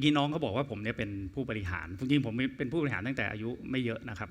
ื่อกี้น้องเขาบอกว่าผมเนี่ยเป็นผู้บริหารจริงๆผมเป็นผู้บริหารตั้งแต่อายุไม่เยอะนะครับ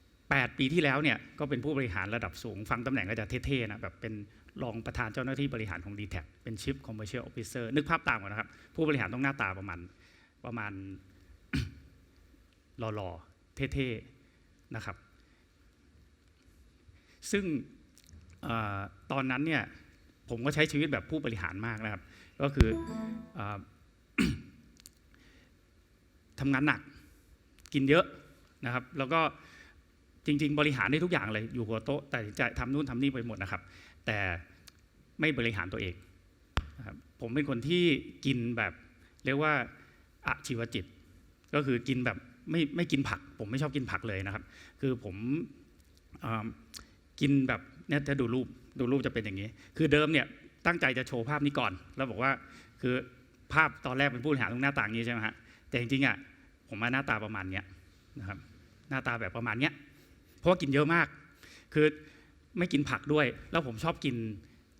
8 ปีที่แล้วเนี่ยก็เป็นผู้บริหารระดับสูง ฟังตำแหน่งก็จะเท่ๆนะแบบเป็นรองประธานเจ้าหน้าที่บริหารของ d t แทเป็น Chief Commercial Officer นึกภาพตามก่อนนะครับ ผู้บริหารต้องหน้าตาประมาณประมาณหล่อๆเท่ๆนะครับ ซึ่งอตอนนั้นเนี่ยผมก็ใช้ชีวิตแบบผู้บริหารมากนะครับ ก็คืออ ทำงานหนัก กินเยอะนะครับ แล้วก็จริง ๆ บริหารได้ทุกอย่างเลย อยู่หัวโต๊ะแต่จะทำนู่นทำนี่ไปหมดนะครับ แต่ไม่บริหารตัวเองนะครับผมเป็นคนที่กินแบบเรียกว่าอาชีวจิต ก็คือกินแบบไม่ไม่กินผัก ผมไม่ชอบกินผักเลยนะครับ คือผมอกินแบบเนี่ยถ้าดูรูปดูรูปจะเป็นอย่างนี้ คือเดิมเนี่ยตั้งใจจะโชว์ภาพนี้ก่อน แล้วบอกว่าคือภาพตอนแรกเป็นผู้บริหารตรงหน้าต่างนี้ใช่ไหมฮะแต่จริงๆอะ ผมมาหน้าตาประมาณเนี้ยนะครับหน้าตาแบบประมาณเนี้ยเพราะว่ากินเยอะมาก คือไม่กินผักด้วย แล้วผมชอบกิน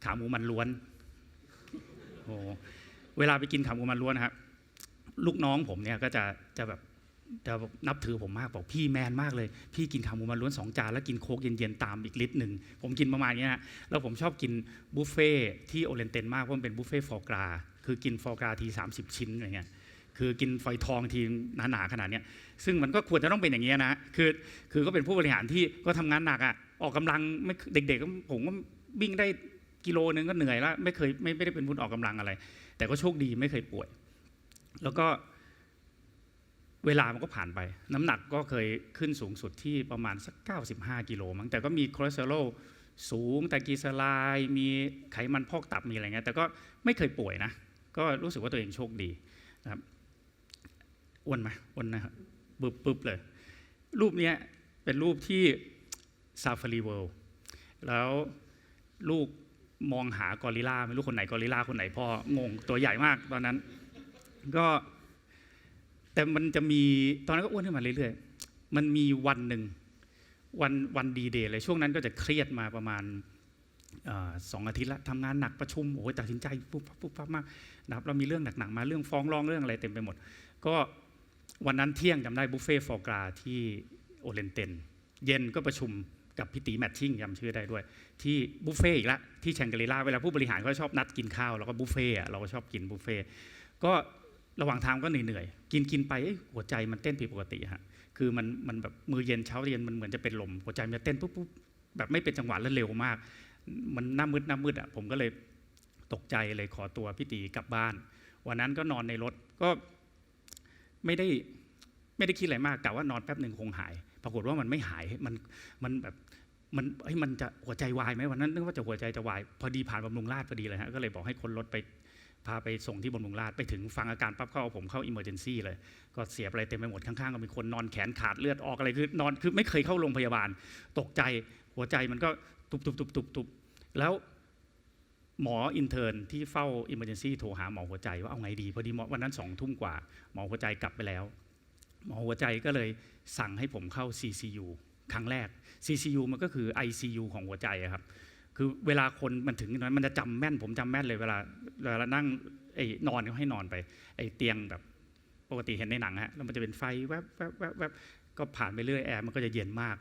ขาหมูมันล้วนโอ้เวลาไปกินขาหมูมันล้วนนะครับลูกน้องผมเนี่ยก็จะจะแบบจะนับถือผมมากบอกพี่แมนมากเลย พี่กินขาหมูมันล้วนสองจานแล้วกินโค้กเย็นๆตามอีกลิตรหนึ่งผมกินประมาณนี้นะแล้วผมชอบกินบุฟเฟ่ที่โอเรนเตนมากเพราะมันเป็นบุฟเฟ่ฟอร์กราคือกินฟอร์กราที30ชิ้นอะไรเงี้ย คือกินฝอยทองทีหนาๆขนาดนี้ซึ่งมันก็ควรจะต้องเป็นอย่างนี้นะคือคือก็เป็นผู้บริหารที่ก็ทำงานหนักอะออกกำลังไม่เด็กๆผมก็วิ่งได้กิโลนึงก็เหนื่อยแล้วไม่เคยไม่ไม่ได้เป็นผู้ออกกำลังอะไร แต่ก็โชคดีไม่เคยป่วย แล้วก็เวลามันก็ผ่านไป น้ำหนักก็เคยขึ้นสูงสุดที่ประมาณสัก 95 กิโลมั้งแต่ก็มีคอเลสเตอรอลสูงแต่กีซลด์มีไขมันพอกตับมีอะไรเงี้ยแต่ก็ไม่เคยป่วยนะ ก็รู้สึกว่าตัวเองโชคดีนะครับ อ้วนไหมอ้วนนะครับบึบปึ๊บเลย รูปเนี้ยเป็นรูปที่ซาฟารีเวิลด์แล้วลูกมองหากอริลลาไม่รู้คนไหนกอริลลาคนไหนพ่องงตัวใหญ่มากตอนนั้น ก็แต่มันจะมีตอนนั้นก็อ้วนขึ้นมาเรื่อยๆ มันมีวันหนึ่งวันวันดีเดย์เลยช่วงนั้นก็จะเครียดมาประมาณสองอาทิตย์ละทำงานหนักประชุมโอ้ยตัดสินใจปุ๊บปั๊บปุ๊บปั๊บมากนะครับเรามีเรื่องหนักๆมาเรื่องฟ้องร้องเรื่องอะไรเต็มไปหมด ก็ วันนั้นเที่ยงจำได้บุฟเฟ่ฟอร์กราที่โอเรนเตนเย็นก็ประชุมกับพี่ตีแมทชิ่งจำชื่อได้ด้วย ที่บุฟเฟ่อีกละที่แชงกรีลาเวลาผู้บริหารก็ชอบนัดกินข้าวแล้วก็บุฟเฟ่เราก็ชอบกินบุฟเฟ่ก็ระหว่างทางก็เหนื่อยๆกินกินไปหัวใจมันเต้นผิดปกติฮะคือมันมันแบบมือเย็นเช้าเย็นมันเหมือนจะเป็นลมหัวใจมันจะเต้นปุ๊บปุ๊บแบบไม่เป็นจังหวะและเร็วมาก มันหน้ามืดหน้ามืดอะผมก็เลยตกใจเลยขอตัวพี่ตีกลับบ้าน วันนั้นก็นอนในรถก็ ไม่ได้ไม่ได้คิดอะไรมากแต่ว่านอนแป๊บหนึ่งคงหาย ปรากฏว่ามันไม่หายมันมันแบบมันเฮ้ยมันจะหัวใจวายไหมวันนั้นนึกว่าจะหัวใจจะวาย พอดีผ่านบำรุงราษฎร์พอดีเลยฮะก็เลยบอกให้คนรถไปพาไปส่งที่บำรุงราษฎร์ไปถึงฟังอาการปั๊บเข้าเอาผมเข้าอิมเมอร์เจนซี่เลย ก็เสียอะไรเต็มไปหมดข้างๆ ก็มีคนนอนแขนขาดเลือดออกอะไรคือนอนคือไม่เคยเข้าโรงพยาบาล ตกใจหัวใจมันก็ตุบตุบตุบตุบตุบแล้ว หมออินเทอร์นที่เฝ้าอิมเมอร์เจนซี่โทรหาหมอหัวใจว่าเอาไงดีพอดีหมอวันนั้นสองทุ่มกว่า หมอหัวใจกลับไปแล้ว หมอหัวใจก็เลยสั่งให้ผมเข้า CCU ครั้งแรก CCU มันก็คือ ICU ของหัวใจครับ คือเวลาคนมันถึงนั้นมันจะจำแม่นผมจำแม่นเลยเวลาเวลานั่งไอ้นอนก็ให้นอนไปไอ้เตียงแบบปกติเห็นในหนังฮะแล้วมันจะเป็นไฟแวบแวบแวบแวบก็ผ่านไปเรื่อยแอร์มันก็จะเย็นมาก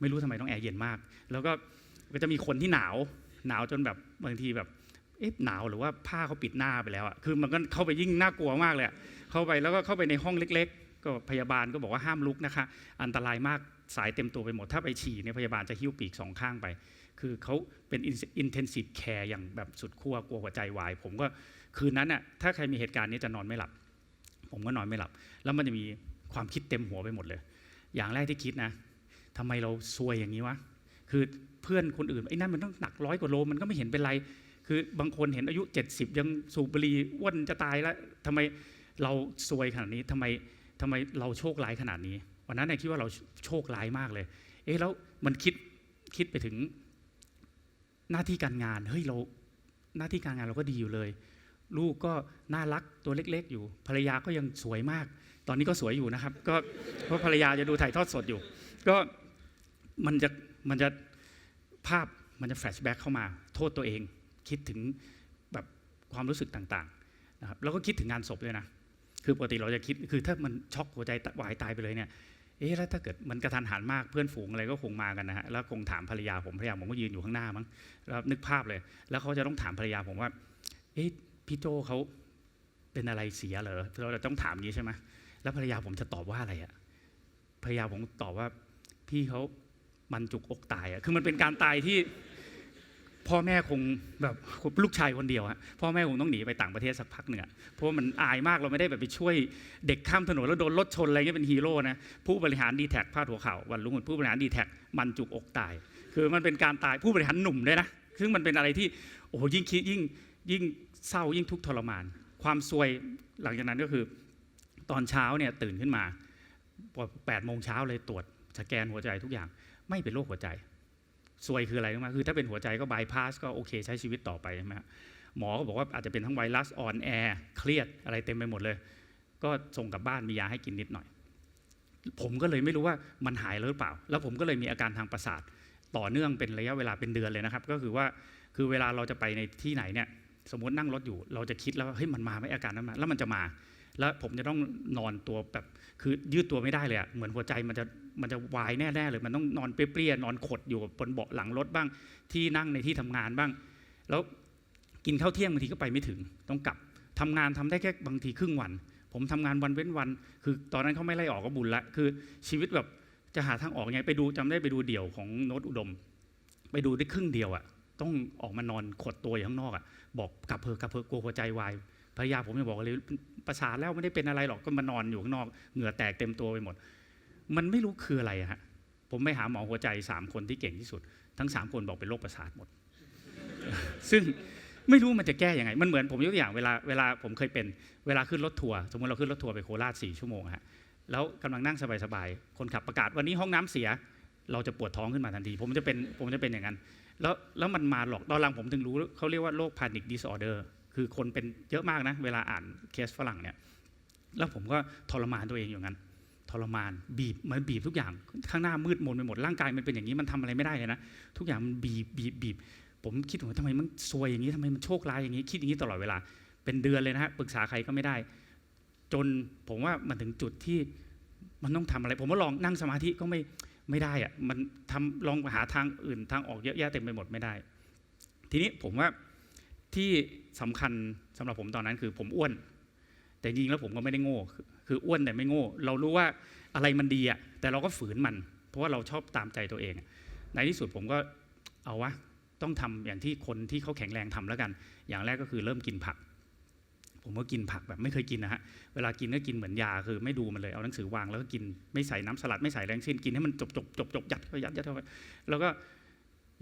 ไม่รู้ทำไมต้องแอร์เย็นมาก แล้วก็ก็จะมีคนที่หนาวหนาวจนแบบบางทีแบบ เอ๊ะหนาวหรือว่าผ้าเขาปิดหน้าไปแล้วอะคือมันก็เข้าไปยิ่งน่ากลัวมากเลยเข้าไปแล้วก็เข้าไปในห้องเล็ก ๆ ก็พยาบาลก็บอกว่าห้ามลุกนะคะ อันตรายมากสายเต็มตัวไปหมด ถ้าไปฉี่เนี่ยพยาบาลจะหิ้วปีกสองข้างไป คือเขาเป็น intensive care อย่างแบบสุดขั้วกลัวหัวใจวาย ผมก็คืนนั้นน่ะถ้าใครมีเหตุการณ์นี้จะนอนไม่หลับ ผมก็นอนไม่หลับ แล้วมันจะมีความคิดเต็มหัวไปหมดเลย อย่างแรกที่คิดนะทำไมเราซวยอย่างนี้วะคือเพื่อนคนอื่นไอ้นั่นมันต้องหนักร้อยกว่าโลมันก็ไม่เห็นเป็นไร คือบางคนเห็นอายุ 70 ยังสูบบุหรี่อ้วนจะตายแล้วทำไมเราซวยขนาดนี้ทำไมทำไมเราโชคร้ายขนาดนี้ วันนั้นเนี่ยคิดว่าเราโชคร้ายมากเลย เอ๊ะแล้วมันคิดคิดไปถึงหน้าที่การงานเฮ้ยเราหน้าที่การงานเราก็ดีอยู่เลย ลูกก็น่ารักตัวเล็ก ๆ อยู่ ภรรยาก็ยังสวยมาก ตอนนี้ก็สวยอยู่นะครับ ก็เพราะภรรยาจะดูถ่ายทอดสดอยู่ ก็มันจะมันจะภาพมันจะแฟลชแบ็กเข้ามา โทษตัวเอง คิดถึงแบบความรู้สึกต่างๆนะครับแล้วก็คิดถึงงานศพด้วยนะคือปกติเราจะคิดคือถ้ามันช็อกหัวใจวายตายไปเลยเนี่ยเอ๊ะแล้วถ้าเกิดมันกระทันหันมากเพื่อนฝูงอะไรก็คงมากันนะฮะแล้วคงถามภรรยาผมภรรยาผมก็ยืนอยู่ข้างหน้ามั้งแล้วนึกภาพเลย แล้วเขาจะต้องถามภรรยาผมว่าเอ๊ะพี่โจเขาเป็นอะไรเสียเหรอเราจะต้องถามงนี้ใช่ไหมแล้วภรรยาผมจะตอบว่าอะไรอะภรรยาผมตอบว่าพี่เขามันจุกอกตายอะคือมันเป็นการตายที่ พ่อแม่คงแบบลูกชายคนเดียวฮะพ่อแม่คงต้องหนีไปต่างประเทศสักพักหนึ่งอะเพราะว่ามันอายมากเราไม่ได้แบบไปช่วยเด็กข้ามถนนแล้วโดนรถชนอะไรเงี้ยเป็นฮีโร่นะผู้บริหารดีแท็กพาดหัวข่าววันรุ่งขึ้นผู้บริหารดีแท็กมันจุกอกตาย คือมันเป็นการตายผู้บริหารหนุ่มด้วยนะซึ่งมันเป็นอะไรที่โอ้โหยิ่งคิดยิ่งยิ่งเศร้ายิ่งทุกข์ทรมาน ความซวยหลังจากนั้นก็คือ ตอนเช้าเนี่ยตื่นขึ้นมาแปดโมงเช้าเลยตรวจสแกนหัวใจทุกอย่างไม่เป็นโรคหัวใจ ซวยคืออะไรรู้ไหมคือถ้าเป็นหัวใจก็บายพาสก็โอเคใช้ชีวิตต่อไปใช่ไหมหมอก็บอกว่าอาจจะเป็นทั้งไวรัสอ่อนแอเครียดอะไรเต็มไปหมดเลย ก็ส่งกลับบ้านมียาให้กินนิดหน่อย ผมก็เลยไม่รู้ว่ามันหายหรือเปล่า แล้วผมก็เลยมีอาการทางประสาทต่อเนื่องเป็นระยะเวลาเป็นเดือนเลยนะครับ ก็คือว่าคือเวลาเราจะไปในที่ไหนเนี่ยสมมตินั่งรถอยู่ เราจะคิดแล้วว่าเฮ้ยมันมาไหมอาการนั้นมาแล้วมันจะมา แล้วผมจะต้องนอนตัวแบบคือยืดตัวไม่ได้เลยอะเหมือนหัวใจมันจะมันจะวายแน่ๆเลยมันต้องนอนเปรี้ยๆนอนขดอยู่บนเบาะหลังรถบ้าง ที่นั่งในที่ทำงานบ้าง แล้วกินข้าวเที่ยงบางทีก็ไปไม่ถึง ต้องกลับทำงานทำได้แค่บางทีครึ่งวัน ผมทำงานวันเว้นวัน คือตอนนั้นเขาไม่ไล่ออกก็บุญละคือชีวิตแบบจะหาทางออกไงไปดูจำได้ไปดูเดี่ยวของโน้ตอุดม ไปดูได้ครึ่งเดียวอะต้องออกมานอนขดตัวอยู่ข้างนอกอะบอกกลับเพอกลับเพอกลัวหัวใจวาย ภรรยาผมยังบอกเลยประสาทแล้วไม่ได้เป็นอะไรหรอกก็มานอนอยู่ข้างนอกเหงื่อแตกเต็มตัวไปหมด มันไม่รู้คืออะไรฮะผมไปหาหมอหัวใจสามคนที่เก่งที่สุด ทั้งสามคนบอกเป็นโรคประสาทหมด ซึ่งไม่รู้มันจะแก้ยังไง มันเหมือนผมยกตัวอย่างเวลาเวลาผมเคยเป็นเวลาขึ้นรถทัวร์สมมติเราขึ้นรถทัวร์ไปโคราชสี่ชั่วโมงฮะแล้วกำลังนั่งสบายๆ คนขับประกาศวันนี้ห้องน้ำเสีย เราจะปวดท้องขึ้นมาทันที ผมจะเป็นผมจะเป็นอย่างนั้น แล้วแล้วมันมาหลอกตอนหลังผมถึงรู้เขาเรียกว่าโรค panic disorder คือ คือคนเป็นเยอะมากนะ เวลาอ่านเคสฝรั่งเนี่ย แล้วผมก็ทรมานตัวเองอย่างนั้นทรมานบีบมันบีบทุกอย่างข้างหน้ามืดมนไปหมดร่างกายมันเป็นอย่างนี้มันทำอะไรไม่ได้เลยนะทุกอย่างมันบีบบีบบีบผมคิดว่าทำไมมันซวยอย่างนี้ทำไมมันโชคร้ายอย่างนี้คิดอย่างนี้ตลอดเวลา เป็นเดือนเลยนะฮะปรึกษาใครก็ไม่ได้ จนผมว่ามันถึงจุดที่มันต้องทำอะไร ผมว่าลองนั่งสมาธิก็ไม่ไม่ได้อะมันทำลองหาทางอื่นทางออกเยอะแยะเต็มไปหมดไม่ได้ ทีนี้ผมว่าที่ สำคัญสำหรับผมตอนนั้นคือผมอ้วน แต่จริงๆแล้วผมก็ไม่ได้โง่ คืออ้วนแต่ไม่โง่ เรารู้ว่าอะไรมันดีอะแต่เราก็ฝืนมัน เพราะว่าเราชอบตามใจตัวเอง ในที่สุดผมก็เอาวะต้องทำอย่างที่คนที่เขาแข็งแรงทำแล้วกัน อย่างแรกก็คือเริ่มกินผัก ผมก็กินผักแบบไม่เคยกินนะฮะ เวลากินก็กินเหมือนยาคือไม่ดูมันเลย เอาหนังสือวางแล้วก็กิน ไม่ใส่น้ำสลัดไม่ใส่แรงสิ้น กินให้มันจบจบจบจบยัดเข้าไปยัดยัดเข้าไปแล้วก็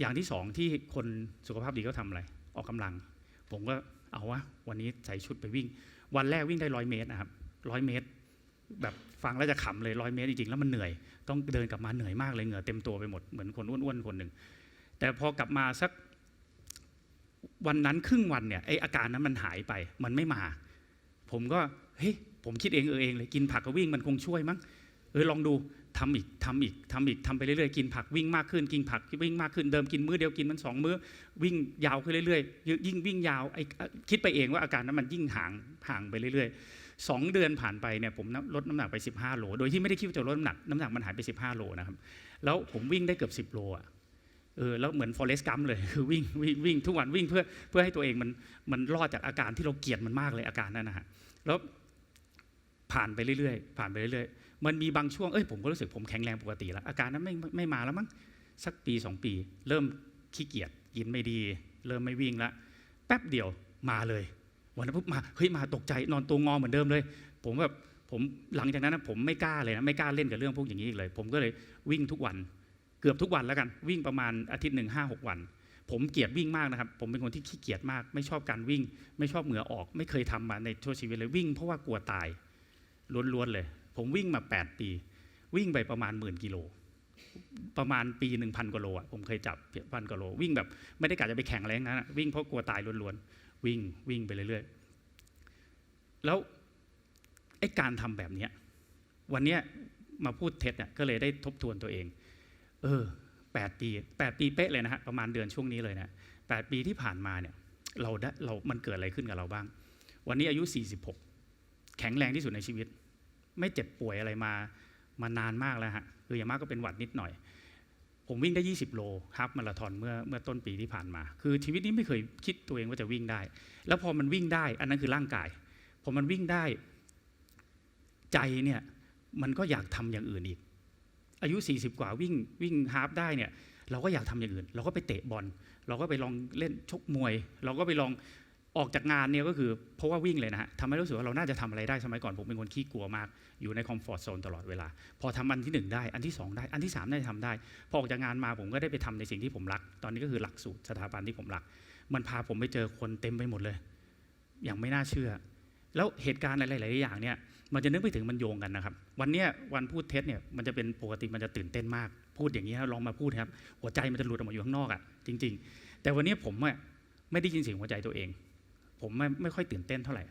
อย่างที่สองที่คนสุขภาพดีเขาทำอะไร ออกกำลัง ผมก็เอาวะวันนี้ใส่ชุดไปวิ่ง วันแรกวิ่งได้ร้อยเมตรนะครับร้อยเมตร แบบฟังแล้วจะขำเลยร้อยเมตรจริงๆแล้วมันเหนื่อย ต้องเดินกลับมาเหนื่อยมากเลยเหงื่อเต็มตัวไปหมดเหมือนคนอ้วนๆคนหนึ่งแต่พอกลับมาสักวันนั้นครึ่งวันเนี่ยไออาการนั้นมันหายไปมันไม่มา ผมก็เฮ้ยผมคิดเองเออเองเลยกินผักกับวิ่งมันคงช่วยมั้งเออลองดู ทำอีกทำอีกทำอีกทำไปเรื่อยๆ กินผักวิ่งมากขึ้น กินผักวิ่งมากขึ้น เดิมกินมื้อเดียวกินมันสองมื้อ วิ่งยาวขึ้นเรื่อยๆ ยิ่งวิ่งยาวไอ้คิดไปเองว่าอาการนั้นมันยิ่งห่างห่างไปเรื่อยๆสองเดือนผ่านไปเนี่ยผมลดน้ำหนักไป 15 โล โดยที่ไม่ได้คิดว่าจะลดน้ำหนักน้ำหนักมันหายไป 15 โลนะครับ แล้วผมวิ่งได้เกือบ 10 โลอะเออแล้วเหมือนฟอเรสต์กัมเลยคือวิ่งวิ่งวิ่งทุกวันวิ่งเพื่อเพื่อให้ตัวเองมันมันรอดจากอาการที่เราเกลียดมันมากเลยอาการนั้นนะฮะแล้วผ่านไปเรื่อยๆ ผ่านไปเรื่อยๆ มันมีบางช่วงเอ้ยผมก็รู้สึกผมแข็งแรงปกติแล้วอาการนั้นไม่ไม่มาแล้วมั้งสักปีสองปี เริ่มขี้เกียจกินไม่ดี เริ่มไม่วิ่งละแป๊บเดียวมาเลย วันนั้นปุ๊บมาเฮ้ยมาตกใจนอนตัวงอเหมือนเดิมเลย ผมแบบผมหลังจากนั้นนะผมไม่กล้าเลยนะไม่กล้าเล่นกับเรื่องพวกอย่างนี้อีกเลย ผมก็เลยวิ่งทุกวัน เกือบทุกวันแล้วกัน วิ่งประมาณอาทิตย์หนึ่งห้าหกวัน ผมเกลียดวิ่งมากนะครับ ผมเป็นคนที่ขี้เกียจมาก ไม่ชอบการวิ่ง ไม่ชอบเหงื่อออก ไม่เคยทำมาในชั่วชีวิตเลยวิ่งเพราะว่ากลัวตายล้วนๆเลย ผมวิ่งมา 8 ปี วิ่งไปประมาณหมื่นกิโล ประมาณปีหนึ่งพันกว่าโลอะผมเคยจับพันกว่าโล วิ่งแบบไม่ได้กะจะไปแข่งอะไรงนั้นอะวิ่งเพราะกลัวตายล้วนๆ วิ่งวิ่งไปเรื่อยๆ แล้วไอ้การทำแบบเนี้ยวันเนี้ยมาพูดเท็จเนี่ยก็เลยได้ทบทวนตัวเอง เออแปดปีแปดปีเป๊ะเลยนะฮะประมาณเดือนช่วงนี้เลยนะแปดปีที่ผ่านมาเนี่ยเราได้เรา มันเกิดอะไรขึ้นกับเราบ้าง วันนี้อายุ 46 แข็งแรงที่สุดในชีวิต ไม่เจ็บป่วยอะไรมามานานมากแล้วฮะคืออย่างมากก็เป็นหวัดนิดหน่อย ผมวิ่งได้ 20 โลครับมาราธอนเมื่อเมื่อต้นปีที่ผ่านมา คือชีวิตนี้ไม่เคยคิดตัวเองว่าจะวิ่งได้ แล้วพอมันวิ่งได้ อันนั้นคือร่างกายพอมันวิ่งได้ใจเนี่ยมันก็อยากทำอย่างอื่นอีก อายุ 40 กว่าวิ่งวิ่งฮาล์ฟได้เนี่ยเราก็อยากทำอย่างอื่น เราก็ไปเตะบอล เราก็ไปลองเล่นชกมวย เราก็ไปลอง ออกจากงานเนี่ยก็คือเพราะว่าวิ่งเลยนะฮะทำให้รู้สึกว่าเราน่าจะทำอะไรได้สมัยก่อนผมเป็นคนขี้กลัวมาก อยู่ในคอมฟอร์ทโซนตลอดเวลา พอทำอันที่หนึ่งได้อันที่สองได้อันที่สามได้ทำได้ พอออกจากงานมาผมก็ได้ไปทำในสิ่งที่ผมรัก ตอนนี้ก็คือหลักสูตรสถาบันที่ผมรัก มันพาผมไปเจอคนเต็มไปหมดเลย อย่างไม่น่าเชื่อ แล้วเหตุการณ์หลายๆอย่างเนี่ยมันจะนึกไปถึงมันโยงกันนะครับ วันเนี้ยวันพูดเท็จเนี่ยมันจะเป็นปกติมันจะตื่นเต้นมาก พูดอย่างนี้ลองมาพูดครับหัวใจมันจะหลุดออกมาอยู่ข้างนอกอะ่ะจริง ๆ แต่วันนี้ผมอะไม่ได้ยินเสียงหัวใจตัวเอง ผมไม่ไม่ค่อยตื่นเต้นเท่าไหร่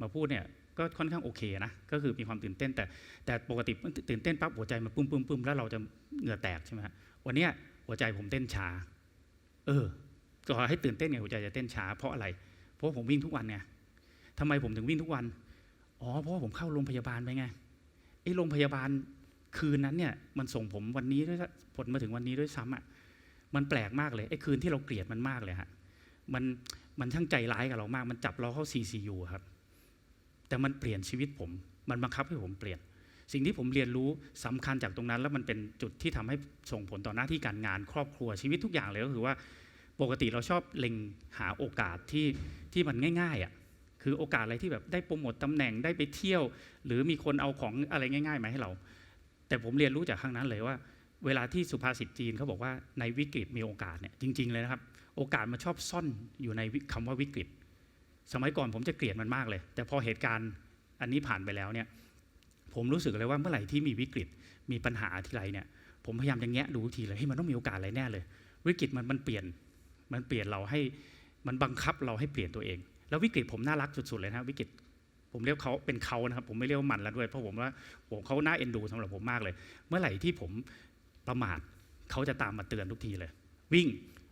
มาพูดเนี่ยก็ค่อนข้างโอเคนะก็คือมีความตื่นเต้น แต่แต่ปกติตื่นเต้นปั๊บหัวใจมันปุ้มปุ้มปุ้มแล้วเราจะเหงื่อแตกใช่ไหมฮะวันนี้หัวใจผมเต้นช้า เออก็ให้ตื่นเต้นไงหัวใจจะเต้นช้าเพราะอะไร เพราะผมวิ่งทุกวันไงทำไมผมถึงวิ่งทุกวันอ๋อเพราะว่าผมเข้าโรงพยาบาลไปไงไอ้โรงพยาบาลคืนนั้นเนี่ยมันส่งผมวันนี้ด้วยผลมาถึงวันนี้ด้วยซ้ำอะมันแปลกมากเลยไอ้คืนที่เราเกลียดมันมากเลยฮะมัน มันช่างใจร้ายกับเรามาก มันจับเราเข้า CCU ครับ แต่มันเปลี่ยนชีวิตผม มันบังคับให้ผมเปลี่ยน สิ่งที่ผมเรียนรู้สำคัญจากตรงนั้น แล้วมันเป็นจุดที่ทำให้ส่งผลต่อหน้าที่การงาน ครอบครัวชีวิตทุกอย่างเลยก็คือว่าปกติเราชอบเล็งหาโอกาสที่ที่มันง่ายๆอะคือโอกาสอะไรที่แบบได้โปรโมตตำแหน่งได้ไปเที่ยว หรือมีคนเอาของอะไรง่ายๆมาให้เรา แต่ผมเรียนรู้จากข้งนั้นเลยว่า เวลาที่สุภาษิตจีนเขาบอกว่าในวิกฤตมีโอกาสเนี่ยจริง ๆเลยนะครับ โอกาสมันชอบซ่อนอยู่ในวิคำว่าวิกฤต สมัยก่อนผมจะเกลียดมันมากเลย แต่พอเหตุการณ์อันนี้ผ่านไปแล้วเนี่ย ผมรู้สึกเลยว่าเมื่อไหร่ที่มีวิกฤต มีปัญหาทีไรเนี่ย ผมพยายามจะแงะดูทีเลยให้ยมันต้องมีโอกาสอะไรแน่เลย วิกฤตมันมันเปลี่ยน มันเปลี่ยนเราให้ มันบังคับเราให้เปลี่ยนตัวเอง แล้ววิกฤตผมน่ารักสุดๆเลยนะวิกฤตผมเรียกเขาเป็นเขานะครับ ผมไม่เรียกว่ามันแล้วด้วยเพราะผมว่าผมเขาน่าเอ็นดูสำหรับผมมากเลย เมื่อไหร่ที่ผมประมาทเขาจะตามมาเตือนทุกทีเลย วิ่ง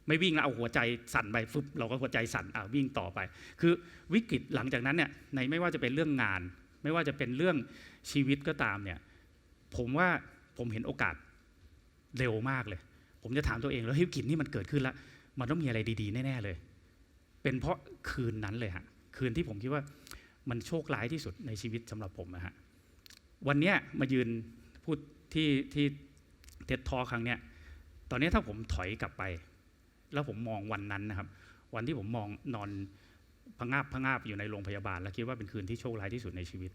ไม่วิ่งแล้วเอาหัวใจสั่นไปฟึบเราก็หัวใจสั่นอ่าวิ่งต่อไป คือวิกฤตหลังจากนั้นเนี่ยในไม่ว่าจะเป็นเรื่องงาน ไม่ว่าจะเป็นเรื่องชีวิตก็ตามเนี่ยผมว่าผมเห็นโอกาสเร็วมากเลย ผมจะถามตัวเองแล้วเฮ้ยวิกฤตนี่มันเกิดขึ้นแล้วมันต้องมีอะไรดีๆแน่ๆเลย เป็นเพราะคืนนั้นเลยฮะคืนที่ผมคิดว่ามันโชคร้ายที่สุดในชีวิตสำหรับผมนะฮะวันนี้มายืนพูดที่ที่เท็ดทอครั้งเนี้ยตอนนี้ถ้าผมถอยกลับไป แล้วผมมองวันนั้นนะครับ วันที่ผมมองนอนพงาบพงาบอยู่ในโรงพยาบาล แล้วคิดว่าเป็นคืนที่โชคร้ายที่สุดในชีวิต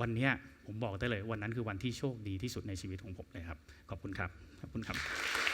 วันนี้ผมบอกได้เลยวันนั้นคือวันที่โชคดีที่สุดในชีวิตของผมเลยครับ ขอบคุณครับ ขอบคุณครับ